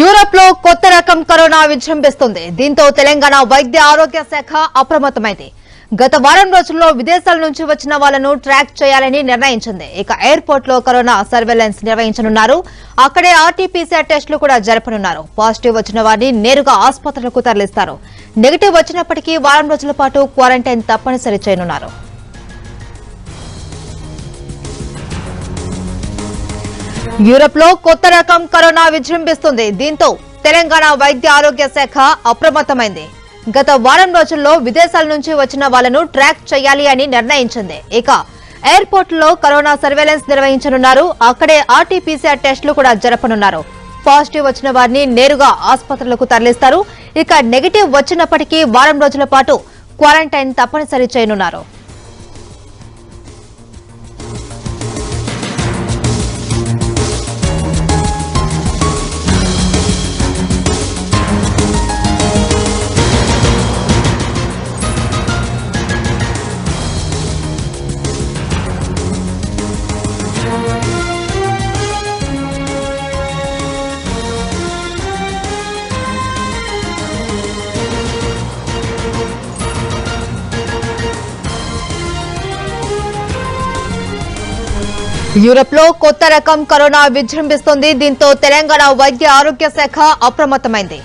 యూరప్లో కొత్త రకం కరోనా విజృంభిస్తుంది. దీంతో తెలంగాణ వైద్య ఆరోగ్య శాఖ అప్రమత్తమైంది. గత వారం రోజుల్లో విదేశాల నుంచి వచ్చిన వాళ్ళను ట్రాక్ చేయాలని నిర్ణయించింది. ఇక ఎయిర్పోర్ట్లో కరోనా సర్వేలెన్స్ నిర్వహించనున్నారు. అక్కడే ఆర్టీపీసీఆర్ టెస్టులు కూడా జరపనున్నారు. పాజిటివ్ వచ్చిన వారిని నేరుగా ఆసుపత్రులకు తరలిస్తారు. నెగిటివ్ వచ్చినప్పటికీ వారం రోజుల పాటు క్వారంటైన్ తప్పనిసరి చేయనున్నారు. యూరప్లో కొత్త రకం కరోనా విజృంభిస్తుంది. దీంతో తెలంగాణ వైద్య ఆరోగ్య శాఖ అప్రమత్తమైంది. గత వారం రోజుల్లో విదేశాల నుంచి వచ్చిన వాళ్ళను ట్రాక్ చేయాలి అని నిర్ణయించింది. ఇక ఎయిర్పోర్ట్లో కరోనా సర్వేలెన్స్ నిర్వహించనున్నారు. అక్కడే ఆర్టీపీసీఆర్ టెస్టులు కూడా జరపనున్నారు. పాజిటివ్ వచ్చిన వారిని నేరుగా ఆసుపత్రులకు తరలిస్తారు. ఇక నెగిటివ్ వచ్చినప్పటికీ వారం రోజుల పాటు క్వారంటైన్ తప్పనిసరి చేయనున్నారు. యూరప్లో కొత్త రకం కరోనా విజృంభిస్తుంది. దీంతో తెలంగాణ వైద్య ఆరోగ్య శాఖ అప్రమత్తమైంది.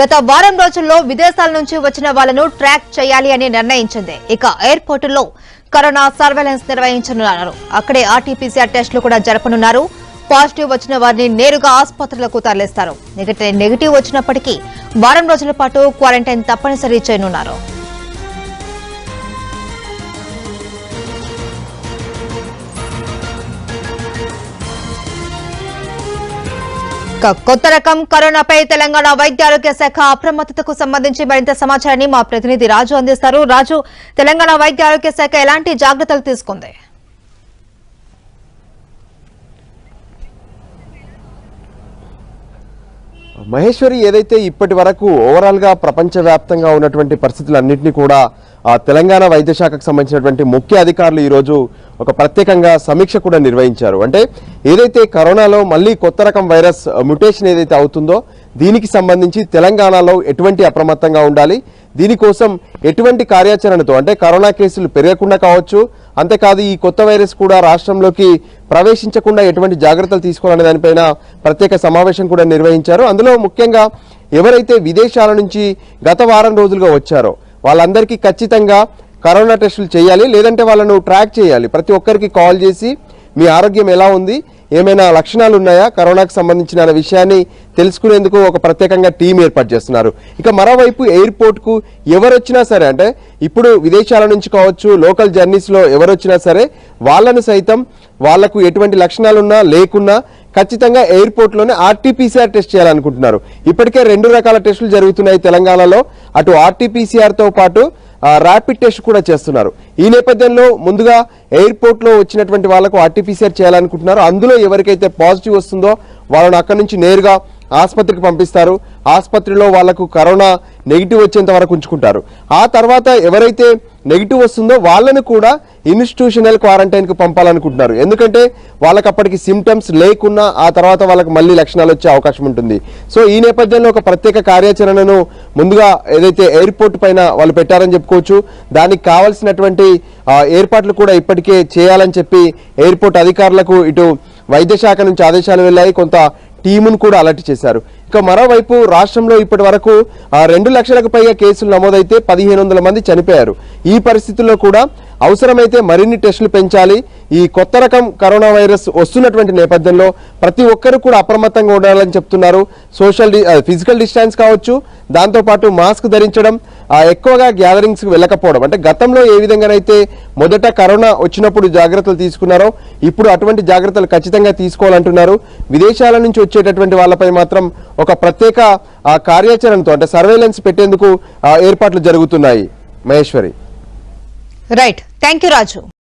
గత వారం రోజుల్లో విదేశాల నుంచి వచ్చిన వాళ్ళను ట్రాక్ చేయాలి అని నిర్ణయించింది. ఇక ఎయిర్పోర్టుల్లో కరోనా సర్వేలెన్స్ నిర్వహించనున్నారు. అక్కడే ఆర్టీపీసీఆర్ టెస్టులు కూడా జరపనున్నారు. పాజిటివ్ వచ్చిన వారిని నేరుగా ఆసుపత్రులకు తరలిస్తారు. నెగిటివ్ వచ్చినప్పటికీ వారం రోజుల పాటు క్వారంటైన్ తప్పనిసరి చేయనున్నారు. కొత్త రకం కరోనాపై తెలంగాణ వైద్య ఆరోగ్య శాఖ అప్రమత్తతకు సంబంధించి మరింత సమాచారాన్ని మా ప్రతినిధి రాజు అందిస్తారు. రాజు తెలంగాణ వైద్య ఆరోగ్య శాఖ ఎలాంటి జాగ్రత్తలు తీసుకుంది? మహేశ్వరి ఏదైతే ఇప్పటి వరకు ఓవరాల్గా ప్రపంచవ్యాప్తంగా ఉన్నటువంటి పరిస్థితులన్నింటినీ కూడా ఆ తెలంగాణ వైద్య శాఖకు సంబంధించినటువంటి ముఖ్య అధికారులు ఈరోజు ఒక ప్రత్యేకంగా సమీక్ష కూడా నిర్వహించారు. అంటే ఏదైతే కరోనాలో మళ్ళీ కొత్త రకం వైరస్ మ్యుటేషన్ ఏదైతే అవుతుందో దీనికి సంబంధించి తెలంగాణలో ఎటువంటి అప్రమత్తంగా ఉండాలి? దీనికోసం ఎటువంటి కార్యాచరణతో అంటే కరోనా కేసులు పెరగకుండా కావచ్చు అంతేకాదు ఈ కొత్త వైరస్ కూడా రాష్ట్రంలోకి ప్రవేశించకుండా ఎటువంటి జాగ్రత్తలు తీసుకోవాలనే దానిపైన ప్రత్యేక సమావేశం కూడా నిర్వహించారు. అందులో ముఖ్యంగా ఎవరైతే విదేశాల నుంచి గత వారం రోజులుగా వచ్చారో వాళ్ళందరికీ ఖచ్చితంగా కరోనా టెస్టులు చేయాలి లేదంటే వాళ్ళను ట్రాక్ చేయాలి. ప్రతి ఒక్కరికి కాల్ చేసి మీ ఆరోగ్యం ఎలా ఉంది ఏమైనా లక్షణాలు ఉన్నాయా? కరోనాకు సంబంధించిన విషయాన్ని తెలుసుకునేందుకు ఒక ప్రత్యేకంగా టీం ఏర్పాటు చేస్తున్నారు. ఇక మరోవైపు ఎయిర్పోర్ట్కు ఎవరు వచ్చినా సరే అంటే ఇప్పుడు విదేశాల నుంచి కావచ్చు లోకల్ జర్నీస్లో సరే వాళ్ళను సైతం వాళ్ళకు ఎటువంటి లక్షణాలు ఉన్నా లేకున్నా ఖచ్చితంగా ఎయిర్పోర్ట్లోనే ఆర్టీపీసీఆర్ టెస్ట్ చేయాలనుకుంటున్నారు. ఇప్పటికే రెండు రకాల టెస్టులు జరుగుతున్నాయి తెలంగాణలో. అటు ఆర్టీపీసీఆర్తో పాటు ర్యాపిడ్ టెస్ట్ కూడా చేస్తున్నారు. ఈ నేపథ్యంలో ముందుగా ఎయిర్పోర్ట్లో వచ్చినటువంటి వాళ్ళకు ఆర్టీపీసీఆర్ చేయాలనుకుంటున్నారు. అందులో ఎవరికైతే పాజిటివ్ వస్తుందో వాళ్ళని అక్కడి నుంచి నేరుగా ఆసుపత్రికి పంపిస్తారు. ఆసుపత్రిలో వాళ్ళకు కరోనా నెగిటివ్ వచ్చేంత వరకు ఉంచుకుంటారు. ఆ తర్వాత ఎవరైతే నెగిటివ్ వస్తుందో వాళ్ళను కూడా ఇన్స్టిట్యూషనల్ క్వారంటైన్కు పంపాలనుకుంటున్నారు. ఎందుకంటే వాళ్ళకి అప్పటికి సిమ్టమ్స్ లేకున్నా ఆ తర్వాత వాళ్ళకి మళ్ళీ లక్షణాలు వచ్చే అవకాశం ఉంటుంది. సో ఈ నేపథ్యంలో ఒక ప్రత్యేక కార్యాచరణను ముందుగా ఏదైతే ఎయిర్పోర్ట్ పైన వాళ్ళు పెట్టారని చెప్పుకోవచ్చు. దానికి కావాల్సినటువంటి ఏర్పాట్లు కూడా ఇప్పటికే చేయాలని చెప్పి ఎయిర్పోర్ట్ అధికారులకు ఇటు వైద్య శాఖ నుంచి ఆదేశాలు వెళ్ళాయి. కొంత టీమును కూడా అలర్ట్ చేశారు. ఇక మరోవైపు రాష్ట్రంలో ఇప్పటి వరకు రెండు లక్షలకు పైగా కేసులు నమోదైతే పదిహేను వందల మంది చనిపోయారు. ఈ పరిస్థితుల్లో కూడా అవసరమైతే మరిన్ని టెస్టులు పెంచాలి. ఈ కొత్త రకం కరోనా వైరస్ వస్తున్నటువంటి నేపథ్యంలో ప్రతి ఒక్కరు కూడా అప్రమత్తంగా ఉండాలని చెప్తున్నారు. సోషల్ డి- ఫిజికల్ డిస్టెన్స్ కావచ్చు దాంతోపాటు మాస్క్ ధరించడం ఎక్కువగా గ్యాదరింగ్స్కి వెళ్ళకపోవడం. అంటే గతంలో ఏ విధంగానైతే మొదట కరోనా వచ్చినప్పుడు జాగ్రత్తలు తీసుకున్నారో ఇప్పుడు అటువంటి జాగ్రత్తలు ఖచ్చితంగా తీసుకోవాలంటున్నారు. విదేశాల నుంచి వచ్చేటటువంటి వాళ్ళపై మాత్రం ఒక ప్రత్యేక కార్యాచరణతో అంటే సర్వేలెన్స్ పెట్టేందుకు ఏర్పాట్లు జరుగుతున్నాయి. Maheshwari. Right thank you Raju